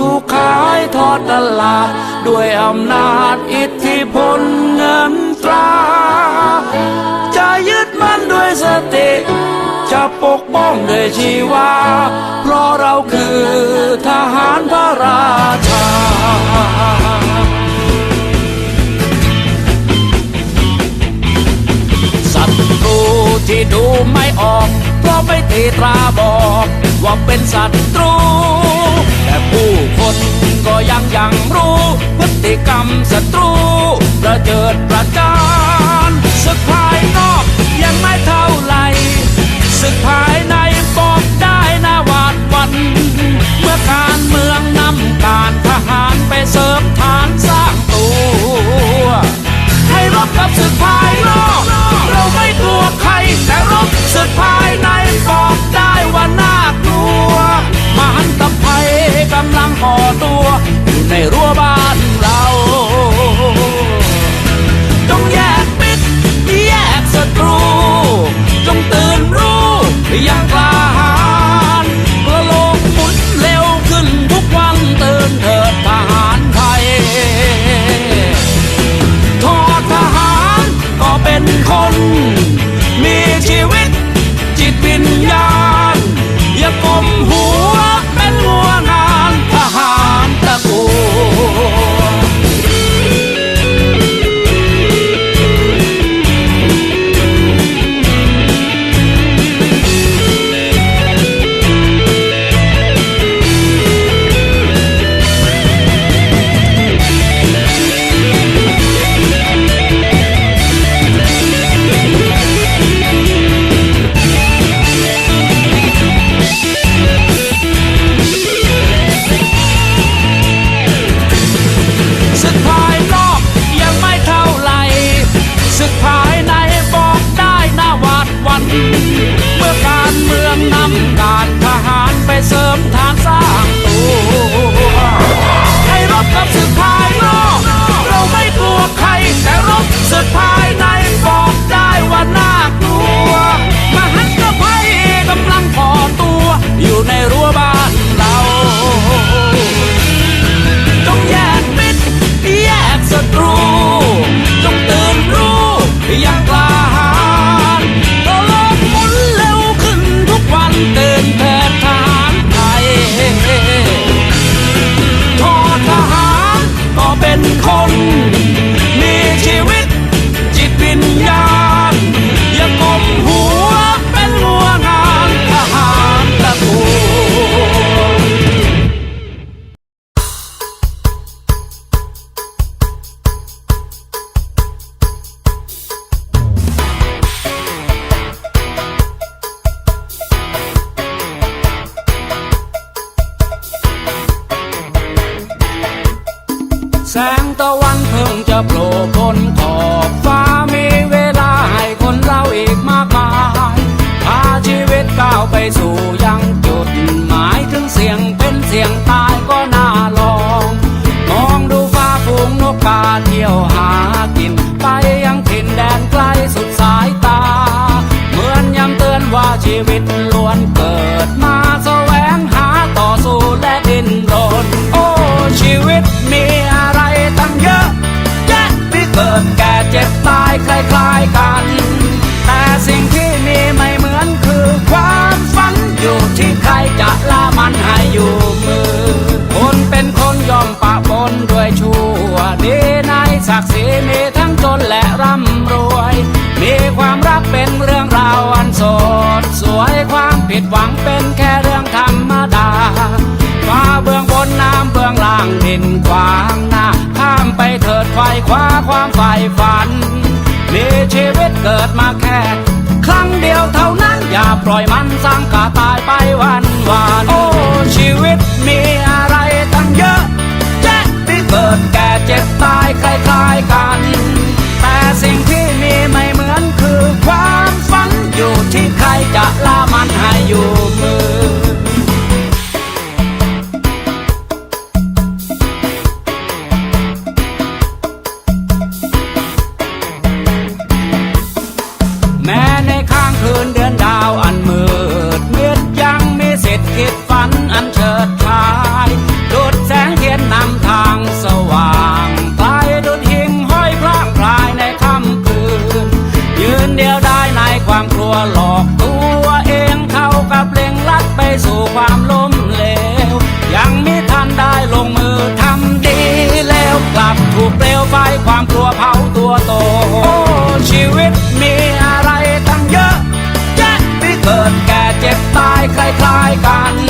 ถูกขายทอดตลาด ด้วยอำนาจอิทธิพลเงินตรา จะยึดมั่นด้วยสติ จะปกป้องด้วยชีวา เพราะเราคือทหารพระราชาศัตรูที่ดูไม่ออก เพราะไม่ตีตราบอก ว่าเป็นศัตรูแต่ผู้ำศัตรู ประเจิดประจานศึกภายนอกยังไม่เท่าไหรศึกภายในบอกได้นาหวาดวัน เมื่อการเมืองนำการทหารไปเสริม แสงตะวันเพิ่งจะโผล่พ้นขอบฟ้ามีเวลาให้คนเราอีกมากมายพาชีวิตก้าวไปสู่ยังจุ ดหวังเป็นแค่เรื่องธรรมดาฟ้าเบื้องบนน้ำเบื้องล่างดินขวางหน้าข้ามไปเถิดไขว่คว้าความใฝ่ฝันมีชีวิตเกิดมาแค่ ครั้งเดียวเท่านั้นอย่าปล่อยมันสังกะตายไปวันวันโอ้ชีวิตมีอะไรตั้งเยอะแยะที่เกิดแก่เจ็บตายคล้ายๆกัน แต่สิ่ง ความกลัวหลอกตัวเองเท่ากับเล็งลัดไปสู่ความล้มเหลว ยังไม่ทันได้ลงมือทำดีแล้วกลับถูกเปลวไฟความกลัวเผาตัวโตโอ้ชีวิตมีอะไรตั้งเยอะแยะที่เกิดแก่เจ็บตายคล้ายๆกัน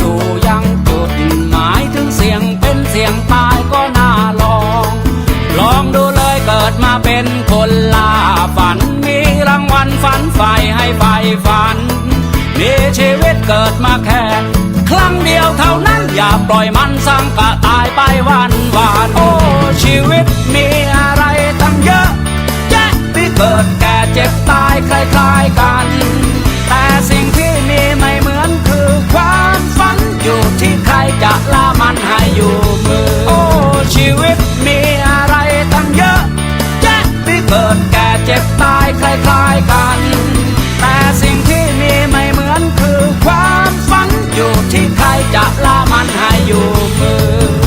สู่ยังจุดหมายถึงเสียงเป็นเสียงตายก็น่าลอง ลองดูเลยเกิดมาเป็นคนลาฝัน มีรางวัลฝันไฟให้ไฟฝัน มีชีวิตเกิดมาแค่ครั้งเดียวเท่านั้นอย่าปล่อยมันสังกะตายไปวันวานโอ้ชีวิตมีอะไรตั้งเยอะแยะที่เกิดแก่เจ็บตายคล้ายๆกัน จะละมันให้อยู่มือ